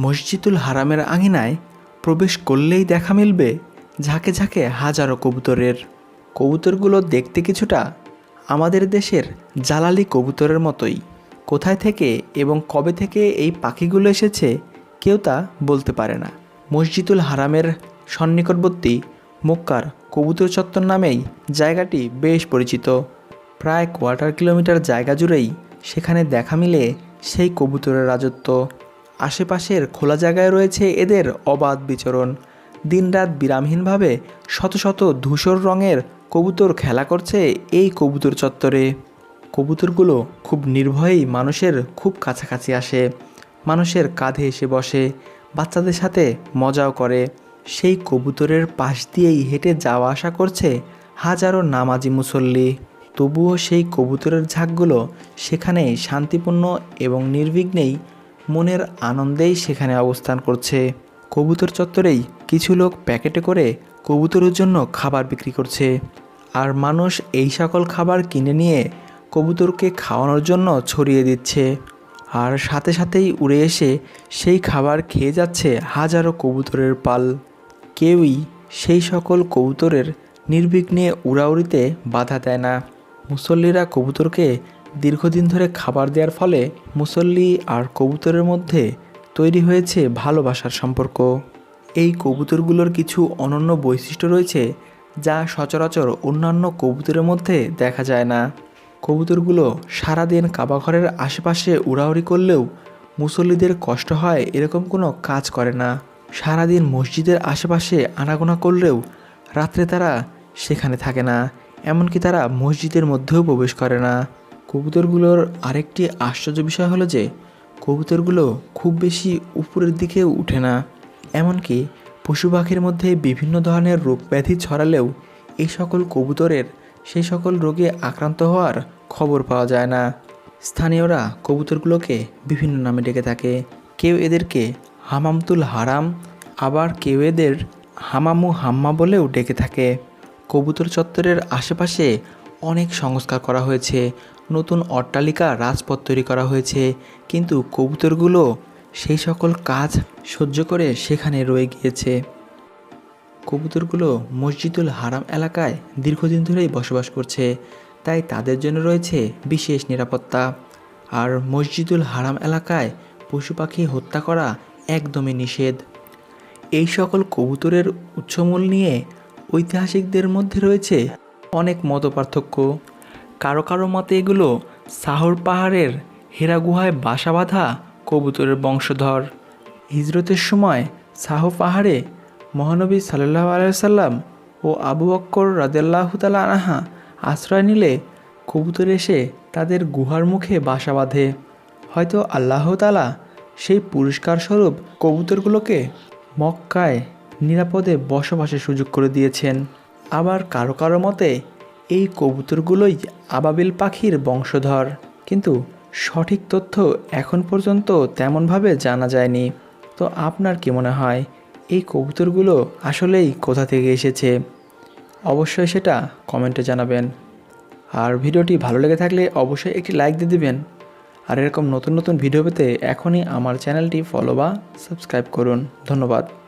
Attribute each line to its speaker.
Speaker 1: মসজিদুল হারামের আঙিনায় প্রবেশ করলেই দেখা মিলবে ঝাঁকে ঝাঁকে হাজারো কবুতরের। কবুতরগুলো দেখতে কিছুটা আমাদের দেশের জালালি কবুতরের মতোই। কোথায় থেকে এবং কবে থেকে এই পাখিগুলো এসেছে কেউ তা বলতে পারে না। মসজিদুল হারামের সন্নিকটবর্তী মক্কার কবুতর চত্বর নামেই জায়গাটি বেশ পরিচিত। প্রায় কোয়ার্টার কিলোমিটার জায়গা জুড়েই সেখানে দেখা মিলে সেই কবুতরের রাজত্ব। আশেপাশের খোলা জায়গায় রয়েছে এদের অবাধ বিচরণ। দিনরাত বিরামহীনভাবে শত শত ধূসর রঙের কবুতর খেলা করছে এই কবুতর চত্বরে। কবুতরগুলো খুব নির্ভয়েই মানুষের খুব কাছাকাছি আসে। মানুষের কাঁধে এসে বসে, বাচ্চাদের সাথে মজাও করে। সেই কবুতরের পাশ দিয়েই হেঁটে যাওয়া আসা করছে হাজারো নামাজি মুসল্লি। তবুও সেই কবুতরের ঝাঁকগুলো সেখানেই শান্তিপূর্ণ এবং নির্বিঘ্নেই মনের আনন্দেই সেখানে অবস্থান করছে। কবুতর চত্বরেই কিছু লোক প্যাকেটে করে কবুতরের জন্য খাবার বিক্রি করছে। আর মানুষ এই সকল খাবার কিনে নিয়ে কবুতরকে খাওয়ানোর জন্য ছড়িয়ে দিচ্ছে। আর সাথে সাথেই উড়ে এসে সেই খাবার খেয়ে যাচ্ছে হাজারো কবুতরের পাল। কেউই সেই সকল কবুতরের নির্বিঘ্নে উড়াউড়িতে বাধা দেয় না। মুসল্লিরা কবুতরকে দীর্ঘদিন ধরে খাবার দেওয়ার ফলে মুসল্লি আর কবুতরের মধ্যে তৈরি হয়েছে ভালোবাসার সম্পর্ক। এই কবুতরগুলোর কিছু অনন্য বৈশিষ্ট্য রয়েছে যা সচরাচর অন্যান্য কবুতরের মধ্যে দেখা যায় না। কবুতরগুলো সারাদিন কাবাঘরের আশেপাশে উড়াউড়ি করলেও মুসল্লিদের কষ্ট হয় এরকম কোনো কাজ করে না। সারাদিন মসজিদের আশেপাশে আনাগোনা করলেও রাত্রে তারা সেখানে থাকে না, এমনকি তারা মসজিদের মধ্যেও প্রবেশ করে না। কবুতরগুলোর আরেকটি আশ্চর্য বিষয় হলো যে, কবুতরগুলো খুব বেশি উপরের দিকে উঠে না। এমনকি পশু পাখির মধ্যে বিভিন্ন ধরনের রোগ ব্যাধি ছড়ালেও এই সকল কবুতরের সেই সকল রোগে আক্রান্ত হওয়ার খবর পাওয়া যায় না। স্থানীয়রা কবুতরগুলোকে বিভিন্ন নামে ডেকে থাকে। কেউ এদেরকে হামামতুল হারাম, আবার কেউ এদের হামামু হাম্মা বলেও ডেকে থাকে। কবুতর চত্বরের আশেপাশে অনেক সংস্কার করা হয়েছে, নতুন অট্টালিকা, রাজপথ তৈরি করা হয়েছে, কিন্তু কবুতরগুলো সেই সকল কাজ সহ্য করে সেখানে রয়ে গিয়েছে। কবুতরগুলো মসজিদুল হারাম এলাকায় দীর্ঘদিন ধরেই বসবাস করছে, তাই তাদের জন্য রয়েছে বিশেষ নিরাপত্তা। আর মসজিদুল হারাম এলাকায় পশু পাখি হত্যা করা একদমই নিষেধ। এই সকল কবুতরের উৎসমূল নিয়ে ঐতিহাসিকদের মধ্যে রয়েছে অনেক মত পার্থক্য কারও কারও মতে এগুলো সাহর পাহাড়ের হেরা গুহায় বাসা বাঁধা কবুতরের বংশধর। হিজরতের সময় সাহ পাহাড়ে মহানবী সাল্লাহ আলাইসাল্লাম ও আবু বক্কর রাদেল্লাহ তালা আনাহা আশ্রয় নিলে কবুতর এসে তাদের গুহার মুখে বাসা বাঁধে। হয়তো আল্লাহ তালা সেই পুরস্কার স্বরূপ কবুতরগুলোকে মক্কায় নিরাপদে বসবাসের সুযোগ করে দিয়েছেন। আবার কারও কারও মতে, এই কবুতরগুলোই আবাবিল পাখির বংশধর। কিন্তু সঠিক তথ্য এখন পর্যন্ত তেমনভাবে জানা যায়নি। তো আপনার কি মনে হয়, এই কবুতরগুলো আসলেই কোথা থেকে এসেছে? অবশ্যই সেটা কমেন্টে জানাবেন। আর ভিডিওটি ভালো লেগে থাকলে অবশ্যই একটি লাইক দিয়ে দিবেন। আর এরকম নতুন নতুন ভিডিও পেতে এখনই আমার চ্যানেলটি ফলো বা সাবস্ক্রাইব করুন। ধন্যবাদ।